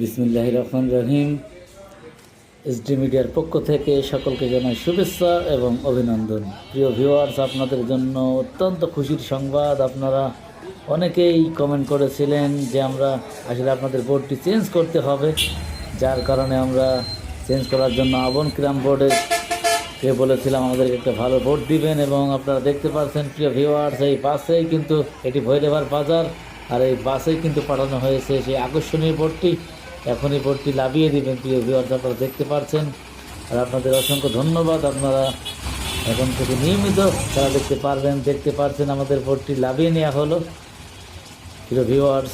বিসমিল্লাহ রহমান রহিম। এসডি মিডিয়ার পক্ষ থেকে সকলকে জানাই শুভেচ্ছা এবং অভিনন্দন। প্রিয় ভিউয়ার্স আপনাদের জন্য অত্যন্ত খুশির সংবাদ। আপনারা অনেকেই কমেন্ট করেছিলেন যে আমরা আসলে আপনাদের বোর্ডটি চেঞ্জ করতে হবে, যার কারণে আমরা চেঞ্জ করার জন্য আবন ক্রাম বোর্ডের কে বলেছিলাম, আমাদেরকে একটা ভালো ভোট দিবেন। এবং আপনারা দেখতে পাচ্ছেন, প্রিয় ভিউয়ার্স এই বাসেই কিন্তু এটি ভৈরবার বাজার, আর এই বাসেই কিন্তু পাঠানো হয়েছে সেই আকর্ষণীয় বোর্ডটি এখন এই বোর্ডটি লাভিয়ে দিবেন প্রিয় ভিউয়ার্স আপনারা দেখতে পারছেন। আর আপনাদের অসংখ্য ধন্যবাদ। আপনারা এখন থেকে নিয়মিত তারা দেখতে পারবেন দেখতে পারছেন আমাদের বোর্ডটি লাভিয়ে নেওয়া হলো। প্রিয় ভিউয়ার্স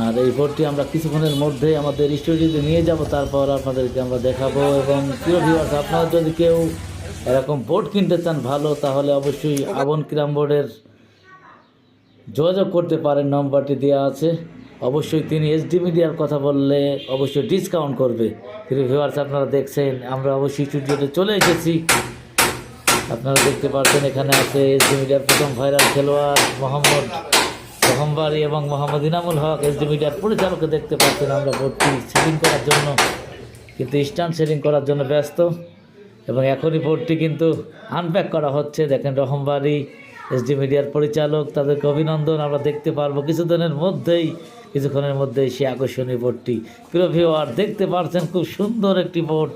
আর এই বোর্ডটি আমরা কিছুক্ষণের মধ্যে আমাদের স্টুডিওতে নিয়ে যাব তারপর আপনাদেরকে আমরা দেখাবো। এবং প্রিয় ভিউয়ার্স আপনারা যদি কেউ এরকম বোর্ড কিনতে চান ভালো তাহলে অবশ্যই আবন ক্রাম বোর্ডের যোগাযোগ করতে পারেন নম্বরটি দেওয়া আছে। অবশ্যই তিনি এসডি মিডিয়ার কথা বললে অবশ্যই ডিসকাউন্ট করবে। প্রিয় ভিউয়ার্স আপনারা দেখছেন, আমরা অবশ্যই স্টুডিওতে চলে এসেছি। আপনারা দেখতে পাচ্ছেন এখানে আছে এসডি মিডিয়ার প্রথম ভাইরাল খেলোয়াড় মোহাম্মদ রহমবাড়ি এবং মোহাম্মদ ইনামুল হক। এসডি মিডিয়ার পরিচালককে দেখতে পাচ্ছেন আমরা বোর্ডটি সেটিং করার জন্য। কিন্তু স্ট্যান্ড সেটিং করার জন্য ব্যস্ত। এবং এখনই বোর্ডটি কিন্তু আনপ্যাক করা হচ্ছে। দেখেন রহমবাড়ি এসডি মিডিয়ার পরিচালক, তাদেরকে অভিনন্দন। আমরা দেখতে পারব কিছুদিনের মধ্যেই, কিছুক্ষণের মধ্যেই সেই আকর্ষণীয় বোর্ডটি প্রিয় ভিওয়ার দেখতে পারছেন খুব সুন্দর একটি বোর্ড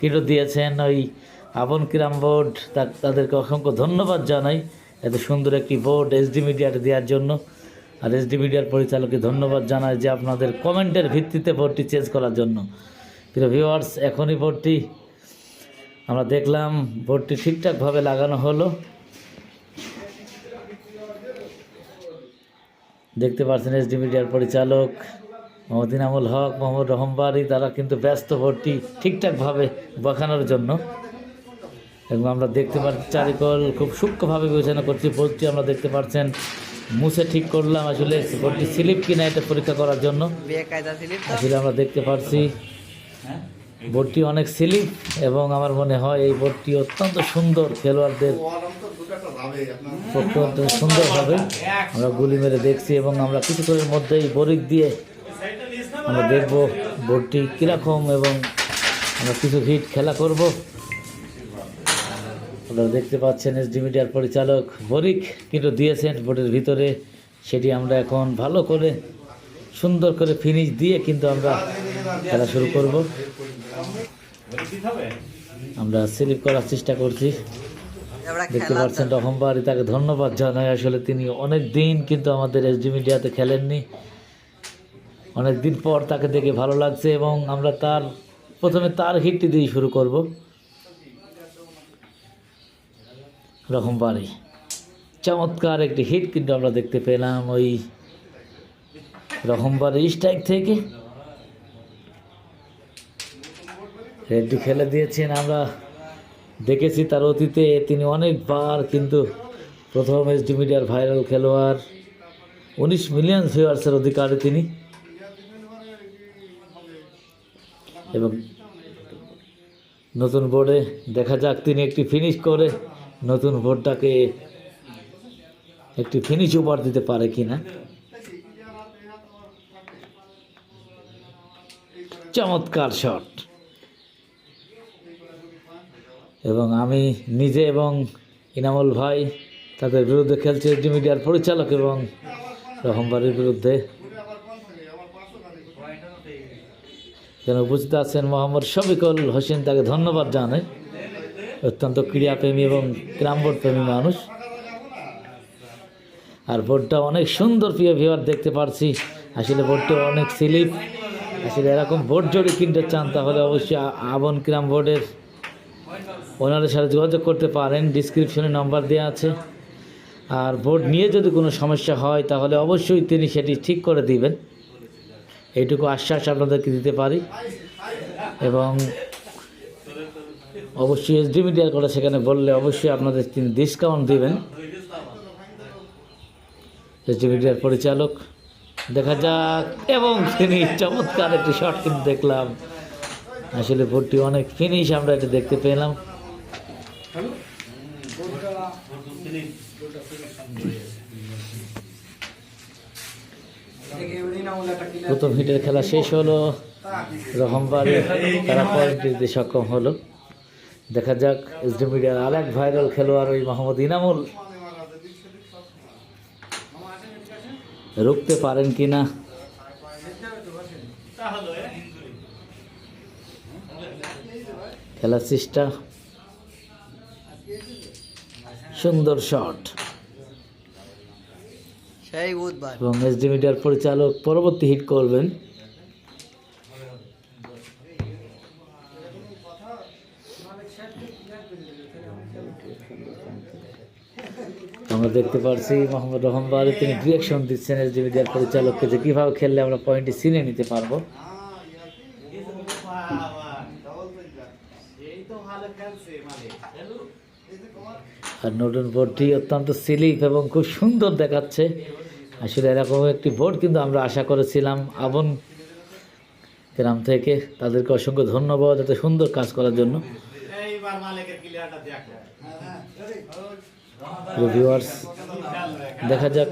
কিন্তু দিয়েছেন ওই আবন কিরাম বোর্ড তাদেরকে অসংখ্য ধন্যবাদ জানাই এত সুন্দর একটি বোর্ড এসডি মিডিয়াতে দেওয়ার জন্য। আর এসডি মিডিয়ার পরিচালককে ধন্যবাদ জানাই যে আপনাদের কমেন্টের ভিত্তিতে বোর্ডটি চেঞ্জ করার জন্য। প্রিয় ভিউয়ার্স এখনই বোর্ডটি আমরা দেখলাম বোর্ডটি ঠিকঠাকভাবে লাগানো হলো। দেখতে পাচ্ছেন এসডি মিডিয়ার পরিচালক মোহাম্মদ ইনামুল হক, মোহাম্মদ রহমবাড়ি তারা কিন্তু ব্যস্ত বোর্ডটি ঠিকঠাকভাবে বসানোর জন্য। এবং আমরা দেখতে পাচ্ছি চারিকল খুব সূক্ষ্মভাবে বিবেচনা করছি বোর্ডটি আমরা দেখতে পাচ্ছেন মুছে ঠিক করলাম আসলে বোর্ডটি স্লিপ কিনা এটা পরীক্ষা করার জন্য। আসলে আমরা দেখতে পাচ্ছি বোর্ডটি অনেক স্লিপ এবং আমার মনে হয় এই বোর্ডটি অত্যন্ত সুন্দর খেলোয়াড়দের অত্যন্ত সুন্দরভাবে আমরা গুলি মেরে দেখছি এবং আমরা কিছুক্ষণের মধ্যেই বরিক দিয়ে আমরা দেখব বোর্ডটি কীরকম এবং আমরা কিছু হিট খেলা করব। আপনারা দেখতে পাচ্ছেন এসডি মিডিয়ার পরিচালক বরিক কিন্তু দিয়েছেন বোর্ডের ভিতরে। সেটি আমরা এখন ভালো করে, সুন্দর করে ফিনিশ দিয়ে কিন্তু আমরা খেলা শুরু করব। আমরা স্লিপ করার চেষ্টা করছি। দেখতে পাচ্ছেন রহমবাড়ি তাকে ধন্যবাদ জানাই। আসলে তিনি অনেক দিন কিন্তু আমাদের এসডি মিডিয়াতে খেলেননি। অনেক দিন পর তাকে দেখে ভালো লাগছে এবং আমরা তার প্রথমে তার হিটটি দিয়ে শুরু করব। রকমবাড়ি চমৎকার একটি হিট কিন্তু আমরা দেখতে পেলাম ওই রকমবাড়ি স্ট্রাইক থেকে। রেডটি খেলে দিয়েছেন আমরা। দেখেছি তার অতীতে তিনি অনেকবার কিন্তু প্রথম এসডি মিডিয়ার ভাইরাল খেলোয়াড়। উনিশ মিলিয়ন ভিউয়ার্সের অধিকারী তিনি। এবং নতুন বোর্ডে দেখা যাক, তিনি একটি ফিনিশ করে নতুন বোর্ডটাকে একটি ফিনিশ উপহার দিতে পারে কি না চমৎকার শট এবং আমি নিজে এবং ইনামুল ভাই তাদের বিরুদ্ধে খেলছে এসডি মিডিয়ার পরিচালক এবং রহমবাড়ির বিরুদ্ধে। যেন উপস্থিত আছেন মোহাম্মদ শফিকুল হোসেন, তাকে ধন্যবাদ জানাই। অত্যন্ত ক্রীড়াপ্রেমী এবং ক্রামবোর্ড প্রেমী মানুষ। আর বোর্ডটা অনেক সুন্দর প্রিয় ভিউয়ার দেখতে পারছি। আসলে বোর্ডটা অনেক স্লিপ। আসলে এরকম বোর্ড যদি কিনতে চান, তাহলে অবশ্যই আবন ক্রাম বোর্ডের ওনাদের সাথে যোগাযোগ করতে পারেন ডিসক্রিপশনে নাম্বার দেওয়া আছে। আর বোর্ড নিয়ে যদি কোনো সমস্যা হয়, তাহলে অবশ্যই তিনি সেটি ঠিক করে দিবেন। এইটুকু আশ্বাস আপনাদেরকে দিতে পারি। এবং অবশ্যই এসডি মিডিয়ার কথা সেখানে বললে অবশ্যই আপনাদের তিনি ডিসকাউন্ট দিবেন। এসডি মিডিয়ার পরিচালক। দেখা যাক। এবং তিনি চমৎকার একটি শট কিন্তু দেখলাম। আসলে ভোটটি অনেক ফিনিশ আমরা এটা দেখতে পেলাম। প্রথম হিটের খেলা শেষ হলো। রহমবাড়ি তারা পয়েন্ট দিতে সক্ষম হলো। দেখা যাক এসডি মিডিয়ার আর এক ভাইরাল খেলোয়াড় ওই মোহাম্মদ ইনামুল রুখতে পারেন কি না খেলার চেষ্টা। সুন্দর শট সেই বুধবার। এবং এসডি মিডিয়ার পরিচালক পরবর্তী হিট করবেন। আমরা দেখতে পারছি মোহাম্মদ রহমান তিনি ডিরেকশন দিচ্ছেন এসডি মিডিয়ার পরিচালককে যে কীভাবে খেললে আমরা পয়েন্টটি চিনে নিতে পারব। আর নতুন বোর্ডটি অত্যন্ত স্লিপ এবং খুব সুন্দর দেখাচ্ছে। আসলে এরকম একটি ভোট কিন্তু আমরা আশা করেছিলাম। আবন গ্রাম থেকে তাদেরকে অসংখ্য ধন্যবাদ এত সুন্দর কাজ করার জন্য। ভিউয়ার্স দেখা যাক।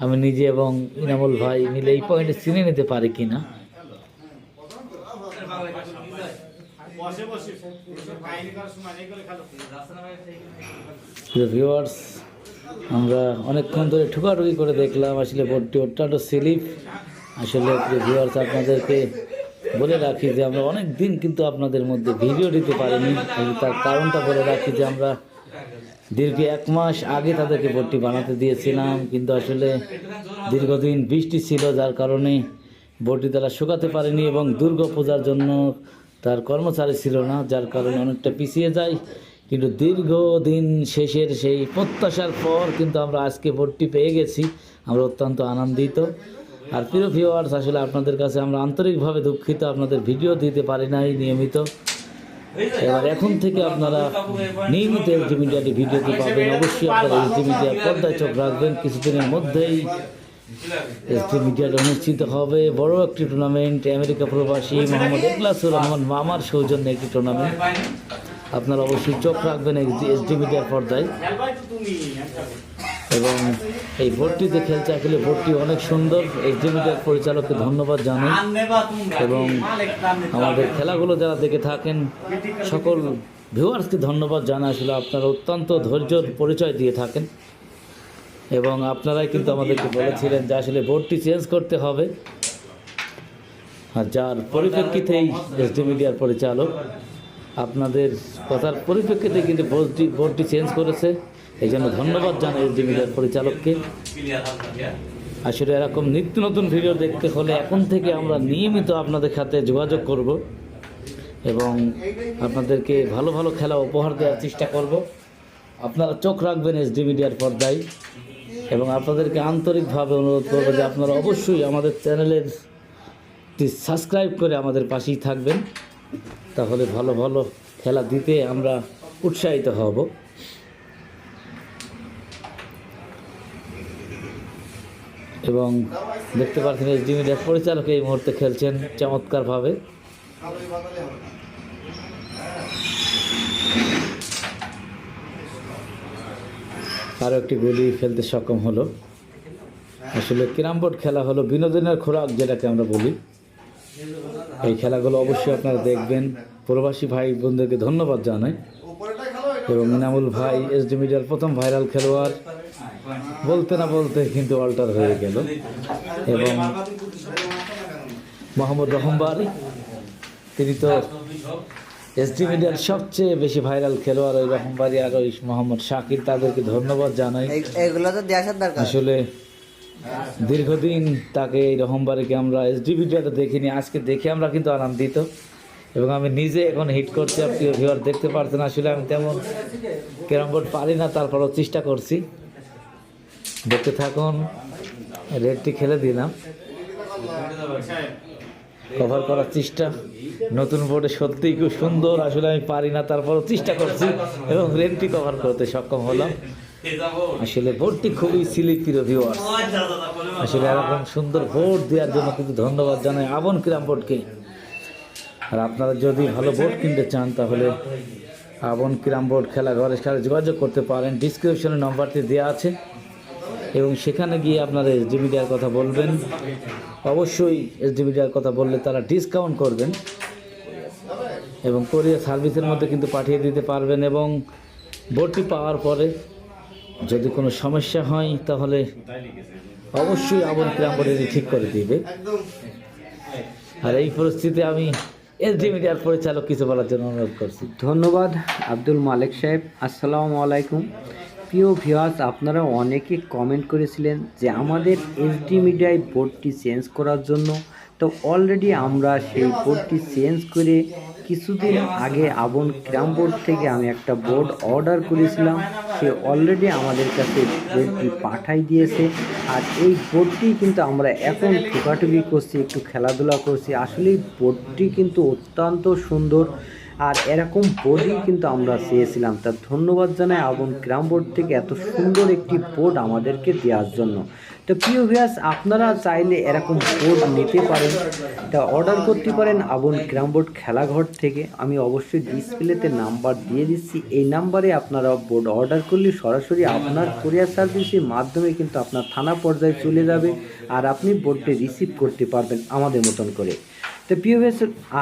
আমি নিজে এবং ইনামুল ভাই মিলে এই পয়েন্টে চিনে নিতে পারি কি না ভিউয়ার্স আমরা অনেকক্ষণ ধরে ঠুকাঠুকি করে দেখলাম, আসলে বোর্ডটি অত্যন্ত স্লিপ আসলে ভিউয়ার্স আপনাদেরকে বলে রাখি যে আমরা অনেক দিন কিন্তু আপনাদের মধ্যে ভিডিও দিতে পারিনি। তার কারণটা বলে রাখি যে আমরা দীর্ঘ এক মাস আগে তাদেরকে বোর্ডটি বানাতে দিয়েছিলাম। কিন্তু আসলে দীর্ঘদিন বৃষ্টি ছিল, যার কারণে বোর্ডটি তারা শুকাতে পারেনি এবং দুর্গা পূজার জন্য তার কর্মচারী ছিল না, যার কারণে অনেকটা পিছিয়ে যায়। কিন্তু দীর্ঘদিন শেষের সেই প্রত্যাশার পর কিন্তু আমরা আজকে ভোটটি পেয়ে গেছি। আমরা অত্যন্ত আনন্দিত। আর প্রিয় ভিউয়ার্স আসলে আপনাদের কাছে আমরা আন্তরিকভাবে দুঃখিত। আপনাদের ভিডিও দিতে পারি নাই নিয়মিত। এবার এখন থেকে আপনারা নিয়মিত এসডি মিডিয়াটি ভিডিওতে পাবেন। অবশ্যই আপনারা এসডি মিডিয়ার পর্দায় চোখ রাখবেন। কিছুদিনের মধ্যেই এসডি মিডিয়াটা অনুষ্ঠিত হবে। বড় একটি টুর্নামেন্ট আমেরিকা প্রবাসী মোহাম্মদ ইকলাসুর রহমান মামার সৌজন্যে একটি টুর্নামেন্ট আপনারা অবশ্যই চোখ রাখবেন এসডি মিডিয়ার পর্দায়। এবং এই ভোটটিতে খেলছে আসলে ভোটটি অনেক সুন্দর। এসডি মিডিয়ার পরিচালককে ধন্যবাদ জানাই। এবং আমাদের খেলাগুলো যারা দেখে থাকেন, সকল ভিউয়ার্সকে ধন্যবাদ জানা আসলে আপনারা অত্যন্ত ধৈর্যর পরিচয় দিয়ে থাকেন। এবং আপনারাই কিন্তু আমাদেরকে বলেছিলেন যে আসলে বোর্ডটি চেঞ্জ করতে হবে। আর যার পরিপ্রেক্ষিতেই এসডি মিডিয়ার পরিচালক আপনাদের কথার পরিপ্রেক্ষিতে কিন্তু বোর্ডটি বোর্ডটি চেঞ্জ করেছে। এই জন্য ধন্যবাদ জানাই এসডি মিডিয়ার পরিচালককে। আসলে এরকম নিত্য নতুন ভিডিও দেখতে হলে এখন থেকে আমরা নিয়মিত আপনাদের সাথে যোগাযোগ করব এবং আপনাদেরকে ভালো ভালো খেলা উপহার দেওয়ার চেষ্টা করব। আপনারা চোখ রাখবেন এসডি মিডিয়ার পর্দায় এবং আপনাদেরকে আন্তরিকভাবে অনুরোধ করব যে আপনারা অবশ্যই আমাদের চ্যানেলের সাবস্ক্রাইব করে আমাদের পাশেই থাকবেন। তাহলে ভালো ভালো খেলা দিতে আমরা উৎসাহিত হব। এবং দেখতে পাচ্ছেন এসডি মিডিয়ার পরিচালক এই মুহূর্তে খেলছেন চমৎকারভাবে। আরও একটি গুলি ফেলতে সক্ষম হলো। আসলে ক্যারাম বোর্ড খেলা হলো বিনোদনের খোরাক, যেটাকে আমরা বলি। এই খেলাগুলো অবশ্যই আপনারা দেখবেন। প্রবাসী ভাই বোনদেরকে ধন্যবাদ জানাই। এবং ইনামুল ভাই এসডি মিডিয়ার প্রথম ভাইরাল খেলোয়াড়। বলতে না বলতে কিন্তু অল্টার হয়ে গেল। এবং মোহাম্মদ রহমবার তিনি তো এসডি মিডিয়ার সবচেয়ে বেশি ভাইরাল খেলোয়াড় ওই রহমবাড়ি আর ওই মোহাম্মদ শাকির। তাদেরকে ধন্যবাদ জানাই। এগুলো তো দেখার দরকার। আসলে দীর্ঘদিন তাকে এই রহমবাড়িকে আমরা এসডি ভিডিওটা দেখিনি, আজকে দেখে আমরা কিন্তু আনন্দিত। এবং আমি নিজে এখন হিট করছি আপনি ভিউয়ার দেখতে পারছেন আসলে আমি তেমন ক্যারাম বোর্ড পারি না, তারপরও চেষ্টা করছি। দেখতে থাকুন রেডটি খেলে দিলাম। কভার করার চেষ্টা। নতুন বোর্ডে সত্যিই খুব সুন্দর, আসলে আমি পারি না, তারপরও চেষ্টা করছি। এবং রেডটি কভার করতে সক্ষম হলাম। আসলে ভোটটি খুবই সিলিপির ভিউয়ার্স আসলে এরকম সুন্দর ভোট দেওয়ার জন্য কিন্তু ধন্যবাদ জানাই আবন ক্রাম বোর্ডকে আর আপনারা যদি ভালো ভোট কিনতে চান, তাহলে আবন ক্রাম বোর্ড খেলাঘরের সাথে যোগাযোগ করতে পারেন। ডিসক্রিপশনে নম্বরটি দেওয়া আছে। এবং সেখানে গিয়ে আপনারা এসডি মিডিয়ার কথা বলবেন। অবশ্যই এসডি মিডিয়ার কথা বললে তারা ডিসকাউন্ট করবেন। এবং কোরিয়ার সার্ভিসের মধ্যে কিন্তু পাঠিয়ে দিতে পারবেন। এবং ভোটটি পাওয়ার পরে যদি কোনো সমস্যা হয়, তাহলে অবশ্যই আবন ক্রাম্বরেরই ঠিক করে দিবে। আর এই পরিস্থিতি আমি এসডি মিডিয়ার পরিচালক কিছু বলার জন্য অনুরোধ করছি। ধন্যবাদ আব্দুল মালিক সাহেব। আসসালামু আলাইকুম। প্রিয় ভিউয়ার্স আপনারা অনেকে কমেন্ট করেছিলেন যে আমাদের এসডি মিডিয়ায় বোর্ডটি চেঞ্জ করার জন্য। তো অলরেডি আমরা সেই বোর্ডটি চেঞ্জ করে কিছুদিন আগে আবন ক্রাম বোর্ড থেকে আমি একটা বোর্ড অর্ডার করেছিলাম। সে অলরেডি আমাদের কাছে বোর্ডটি পাঠাই দিয়েছে। আর এই বোর্ডটি কিন্তু আমরা এখন ঠোকাঠুকি করছি, একটু খেলাধুলা করছি। আসলে বোর্ডটি কিন্তু অত্যন্ত সুন্দর। আর এরকম বোর্ডই কিন্তু আমরা চেয়েছিলাম। তার ধন্যবাদ জানাই আবন গ্রাম বোর্ড থেকে এত সুন্দর একটি বোর্ড আমাদেরকে দেওয়ার জন্য। তো প্রিয় ভিয়াস আপনারা চাইলে এরকম বোর্ড নিতে পারেন। তা অর্ডার করতে পারেন আবন গ্রাম বোর্ড খেলাঘর থেকে। আমি অবশ্যই ডিসপ্লেতে নাম্বার দিয়ে দিচ্ছি। এই নাম্বারে আপনারা বোর্ড অর্ডার করলে সরাসরি আপনার কোরিয়ার সার্ভিসের মাধ্যমে কিন্তু আপনার থানা পর্যায়ে চলে যাবে। আর আপনি বোর্ডটি রিসিভ করতে পারবেন আমাদের মতন করে। তো প্রিয়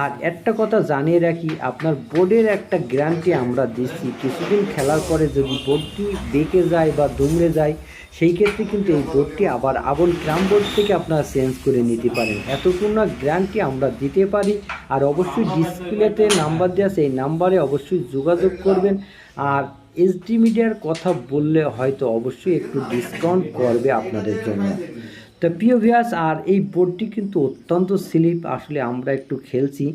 আর একটা কথা জানিয়ে রাখি, আপনার বোর্ডের একটা গ্যারান্টি আমরা দিচ্ছি। কিছুদিন খেলার পরে যদি বোর্ডটি বেঁকে যায় বা দুমড়ে যায়, সেই ক্ষেত্রে কিন্তু এই বোর্ডটি আবার আবল গ্রাম বোর্ড থেকে আপনারা চেঞ্জ করে নিতে পারেন। এতপূর্ণ গ্যারান্টি আমরা দিতে পারি, আর অবশ্যই ডিসপ্লেতে নাম্বার দেওয়া এই নাম্বারে অবশ্যই যোগাযোগ করবেন। আর এসডি মিডিয়ার কথা বললে হয়তো অবশ্যই একটু ডিসকাউন্ট করবে আপনাদের জন্য। তা প্রিয় ভিয়াস আর এই বোর্ডটি কিন্তু অত্যন্ত স্লিপ, আসলে আমরা একটু খেলছি।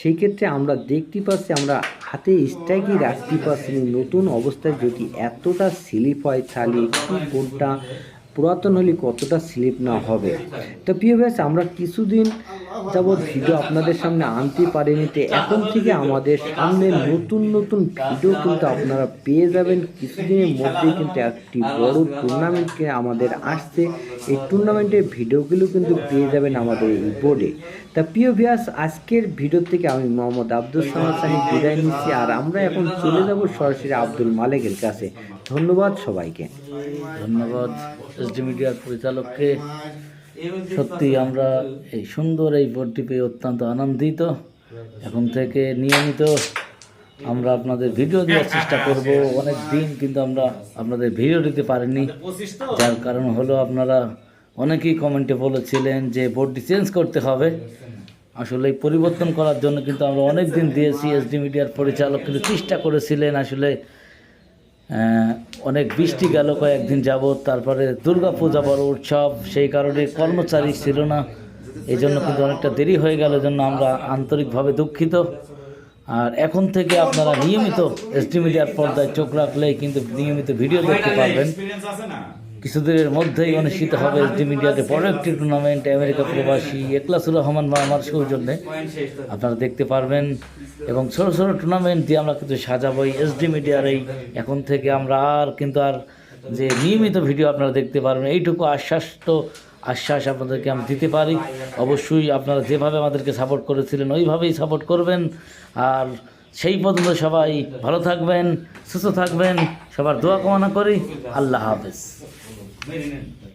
সেই ক্ষেত্রে আমরা দেখতে পাচ্ছি, আমরা হাতে স্ট্রাইকই রাখতে পারছি নতুন অবস্থায় যদি এতটা স্লিপ হয়, তাহলে একটু বোর্ডটা পুরাতন হলে কতটা স্লিপ না হবে? তো প্রিয় ভিয়াস আমরা কিছুদিন যাবৎ ভিডিও আপনাদের সামনে আনতে পারিনি, তো এখন থেকে আমাদের সামনে নতুন নতুন ভিডিও কিন্তু আপনারা পেয়ে যাবেন। কিছুদিনের মধ্যেই কিন্তু একটি বড় টুর্নামেন্টকে আমাদের আসছে। এই টুর্নামেন্টের ভিডিওগুলো কিন্তু পেয়ে যাবেন আমাদের এই বোর্ডে তা প্রিয় ভিয়াস আজকের ভিডিও থেকে আমি মোহাম্মদ আব্দুল সামাদ সানি বিদায় নিচ্ছি, আর আমরা এখন চলে যাব সরাসরি আব্দুল মালেকের কাছে। ধন্যবাদ সবাইকে। ধন্যবাদ এসডি মিডিয়ার পরিচালককে। সত্যি আমরা এই সুন্দর এই বোর্ডটি পেয়ে অত্যন্ত আনন্দিত। এখন থেকে নিয়মিত আমরা আপনাদের ভিডিও দেওয়ার চেষ্টা করব। অনেক দিন কিন্তু আমরা আপনাদের ভিডিও দিতে পারিনি। যার কারণ হলো আপনারা অনেকেই কমেন্টে বলেছিলেন যে বোর্ডটি চেঞ্জ করতে হবে। আসলে এই পরিবর্তন করার জন্য কিন্তু আমরা অনেক দিন দিয়েছি। এসডি মিডিয়ার পরিচালক কিন্তু চেষ্টা করেছিলেন আসলে অনেক বৃষ্টি গেল কয়েকদিন যাব তারপরে দুর্গা পূজা বড় উৎসব, সেই কারণে কর্মচারী ছিল না। এই জন্য কিন্তু অনেকটা দেরি হয়ে গেল জন্য আমরা আন্তরিকভাবে দুঃখিত। আর এখন থেকে আপনারা নিয়মিত এসডি মিডিয়ার পর্দায় চোখ রাখলে কিন্তু নিয়মিত ভিডিও দেখতে পারবেন। কিছুদিনের মধ্যেই অনুষ্ঠিত হবে এসডি মিডিয়াতে বড় একটি টুর্নামেন্ট, আমেরিকা প্রবাসী একলাসুর রহমান বা আমার সৌজন্যে। আপনারা দেখতে পারবেন। এবং ছোট ছোট টুর্নামেন্ট দিয়ে আমরা কিন্তু সাজাবো এই এসডি মিডিয়ার এই। এখন থেকে আমরা আর কিন্তু আর যে নিয়মিত ভিডিও আপনারা দেখতে পারবেন, এইটুকু আশ্বাস তো আশ্বাস আপনাদেরকে আমি দিতে পারি। অবশ্যই আপনারা যেভাবে আমাদেরকে সাপোর্ট করেছিলেন, ওইভাবেই সাপোর্ট করবেন। আর সেই পর্যন্ত সবাই ভালো থাকবেন, সুস্থ থাকবেন। সবার দোয়া কামনা করি। আল্লাহ হাফেজ। 没零点几